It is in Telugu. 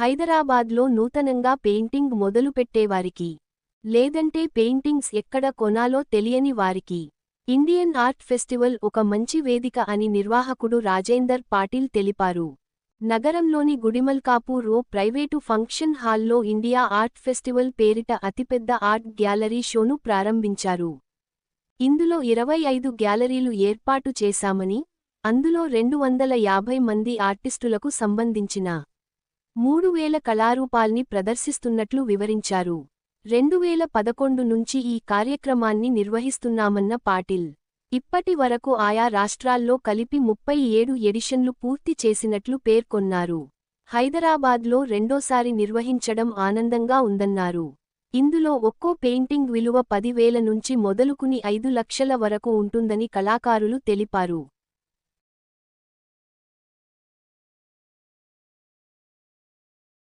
హైదరాబాద్లో నూతనంగా పెయింటింగ్ మొదలుపెట్టేవారికి. లేదంటే పెయింటింగ్స్ ఎక్కడ కొనాలో తెలియని వారికి. ఇండియన్ ఆర్ట్ ఫెస్టివల్ ఒక మంచి వేదిక అని నిర్వాహకుడు రాజేందర్ పాటిల్ తెలిపారు. నగరంలోని గుడిమల్కాపూర్ ఓ ప్రైవేటు ఫంక్షన్ హాల్లో ఇండియా ఆర్ట్ ఫెస్టివల్ పేరిట అతిపెద్ద ఆర్ట్ గ్యాలరీ షోను ప్రారంభించారు. ఇందులో ఇరవై ఐదు గ్యాలరీలు ఏర్పాటు చేశామని అందులో రెండు వందల యాభై మంది ఆర్టిస్టులకు సంబంధించిన మూడు వేల కళారూపాల్ని ప్రదర్శిస్తున్నట్లు వివరించారు. రెండు వేల పదకొండు నుంచి ఈ కార్యక్రమాన్ని నిర్వహిస్తున్నామన్న పాటిల్. ఇప్పటి వరకు ఆయా రాష్ట్రాల్లో కలిపి ముప్పై ఏడు ఎడిషన్లు పూర్తి చేసినట్లు పేర్కొన్నారు. హైదరాబాద్లో రెండోసారి నిర్వహించడం ఆనందంగా ఉందన్నారు. ఇందులో ఒక్కో పెయింటింగ్ విలువ పదివేల నుంచి మొదలుకుని ఐదు లక్షల వరకు ఉంటుందని కళాకారులు తెలిపారు.